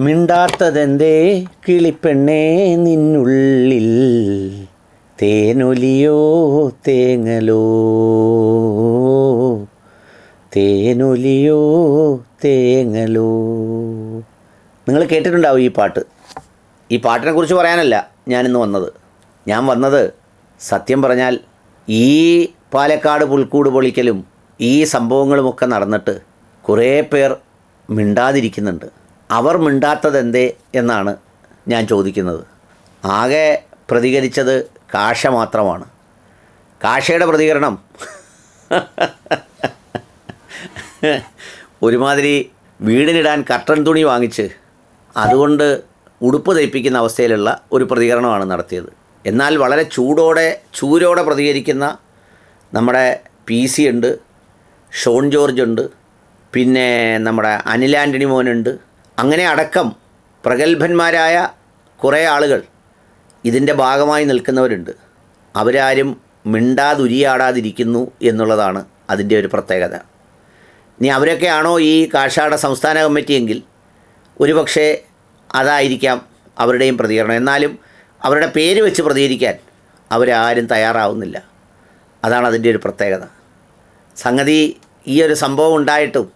മിണ്ടാത്തതെന്തേ കിളിപ്പെണ്ണേ നിന്നുള്ളിൽ? തേനൊലിയോ തേങ്ങലോ? തേനൊലിയോ തേങ്ങലോ? നിങ്ങൾ കേട്ടിട്ടുണ്ടാവും ഈ പാട്ട്. ഈ പാട്ടിനെ കുറിച്ച് പറയാനല്ല ഞാനിന്ന് വന്നത്. ഞാൻ വന്നത് സത്യം പറഞ്ഞാൽ ഈ പാലക്കാട് പുൽക്കൂട് പൊളിക്കലും ഈ സംഭവങ്ങളുമൊക്കെ നടന്നിട്ട് കുറേ പേർ മിണ്ടാതിരിക്കുന്നുണ്ട്. അവർ മിണ്ടാത്തതെന്തേ എന്നാണ് ഞാൻ ചോദിക്കുന്നത്. ആകെ പ്രതികരിച്ചത് കാഷ മാത്രമാണ്. കാഷയുടെ പ്രതികരണം. ഒരുമാതിരി വീടിനിടാൻ കർട്ടൻ തുണി വാങ്ങിച്ച് അതുകൊണ്ട് ഉടുപ്പ് തയ്പ്പിക്കുന്ന അവസ്ഥയിലുള്ള ഒരു പ്രതികരണമാണ് നടത്തിയത്. എന്നാൽ വളരെ ചൂടോടെ ചൂരോടെ പ്രതികരിക്കുന്ന നമ്മുടെ പി സി ഉണ്ട് ഷോൺ ജോർജ് ഉണ്ട് പിന്നെ നമ്മുടെ അനിൽ ആന്റണി മോനുണ്ട് അങ്ങനെ അടക്കം പ്രഗത്ഭന്മാരായ കുറേ ആളുകൾ ഇതിന്റെ ഭാഗമായി നിൽക്കുന്നവരുണ്ട്. അവരാരും മിണ്ടാതുരിയാടാതിരിക്കുന്നു എന്നുള്ളതാണ് അതിന്റെ ഒരു പ്രത്യേകത. ഇനി അവരൊക്കെയാണോ ഈ കാഷാട സംസ്ഥാന കമ്മിറ്റിയെങ്കിൽ? ഒരുപക്ഷെ അതായിരിക്കാം അവരുടെയും പ്രതികരണം. എന്നാലും അവരുടെ പേര് വെച്ച് പ്രതികരിക്കാൻ അവരാരും തയ്യാറാവുന്നില്ല. അതാണ് അതിന്റെ ഒരു പ്രത്യേകത. സംഗതി ഈ ഒരു സംഭവം ഉണ്ടായിട്ടും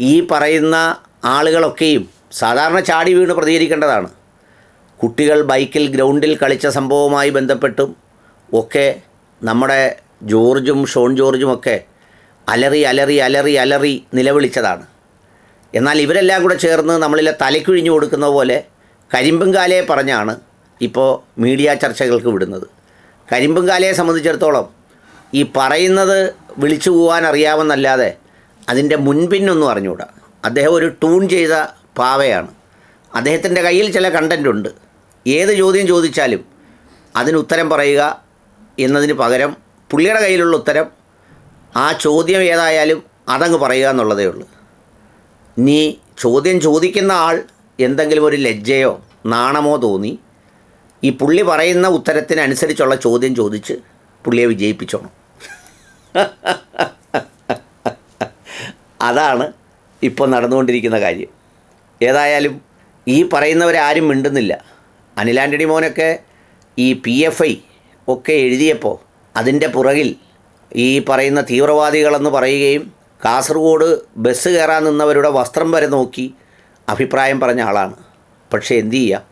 ഈ പറയുന്ന ആളുകളൊക്കെയും സാധാരണ ചാടി വീണ് പ്രതികരിക്കേണ്ടതാണ്. കുട്ടികൾ ബൈക്കിൽ ഗ്രൗണ്ടിൽ കളിച്ച സംഭവവുമായി ബന്ധപ്പെട്ടും ഒക്കെ നമ്മുടെ ജോർജും ഷോൺ ജോർജും ഒക്കെ അലറി അലറി അലറി അലറി നിലവിളിച്ചതാണ്. എന്നാൽ ഇവരെല്ലാം കൂടെ ചേർന്ന് നമ്മളിലെ തലക്കുഴിഞ്ഞു കൊടുക്കുന്ന പോലെ കരിമ്പുംകാലയെ പറഞ്ഞാണ് ഇപ്പോൾ മീഡിയ ചർച്ചകൾക്ക് വിടുന്നത്. കരിമ്പുംകാലയെ സംബന്ധിച്ചിടത്തോളം ഈ പറയുന്നത് വിളിച്ചു പോകാൻ അറിയാമെന്നല്ലാതെ അതിന്റെ മുൻപിന്നൊന്നും അറിഞ്ഞുകൂടാ. അദ്ദേഹം ഒരു ട്യൂൺ ചെയ്ത പാവയാണ്. അദ്ദേഹത്തിന്റെ കയ്യിൽ ചില കണ്ടന്റ് ഉണ്ട്. ഏത് ചോദ്യം ചോദിച്ചാലും അതിന് ഉത്തരം പറയുക എന്നതിന് പകരം പുള്ളിയുടെ കയ്യിലുള്ള ഉത്തരം ആ ചോദ്യം ഏതായാലും അതങ്ങ് പറയുക എന്നുള്ളതേ ഉള്ളൂ. നീ ചോദ്യം ചോദിക്കുന്ന ആൾ എന്തെങ്കിലും ഒരു ലജ്ജയോ നാണമോ തോന്നി ഈ പുള്ളി പറയുന്ന ഉത്തരത്തിനനുസരിച്ചുള്ള ചോദ്യം ചോദിച്ച് പുള്ളിയെ വിജയിപ്പിച്ചോണം. അതാണ് ഇപ്പോൾ നടന്നുകൊണ്ടിരിക്കുന്ന കാര്യം. ഏതായാലും ഈ പറയുന്നവരാരും മിണ്ടുന്നില്ല. അനിൽ ആന്റണി മോനൊക്കെ ഈ പി എഫ് ഐ ഒക്കെ എഴുതിയപ്പോൾ അതിന്റെ പുറകിൽ ഈ പറയുന്ന തീവ്രവാദികളെന്ന് പറയുകയും കാസർഗോഡ് ബസ് കയറാൻ നിന്നവരുടെ വസ്ത്രം വരെ നോക്കി അഭിപ്രായം പറഞ്ഞ ആളാണ്. പക്ഷേ എന്തു ചെയ്യാം?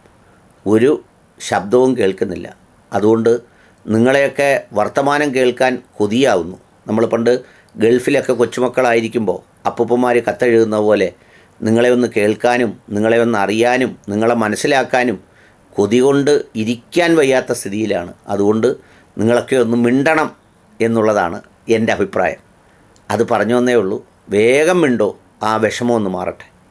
ഒരു ശബ്ദവും കേൾക്കുന്നില്ല. അതുകൊണ്ട് നിങ്ങളെയൊക്കെ വർത്തമാനം കേൾക്കാൻ കൊതിയാവുന്നു. നമ്മൾ പണ്ട് ഗൾഫിലൊക്കെ കൊച്ചുമക്കളായിരിക്കുമ്പോൾ അപ്പൂപ്പന്മാർ കത്തെഴുതുന്ന പോലെ നിങ്ങളെ ഒന്ന് കേൾക്കാനും നിങ്ങളെ ഒന്ന് അറിയാനും നിങ്ങളെ മനസ്സിലാക്കാനും കൊതി കൊണ്ട് ഇരിക്കാൻ വയ്യാത്ത സ്ഥിതിയിലാണ്. അതുകൊണ്ട് നിങ്ങളൊക്കെ ഒന്ന് മിണ്ടണം എന്നുള്ളതാണ് എന്റെ അഭിപ്രായം. അത് പറഞ്ഞു വന്നേ ഉള്ളൂ. വേഗം മിണ്ടോ ആ വിഷമം ഒന്ന് മാറട്ടെ.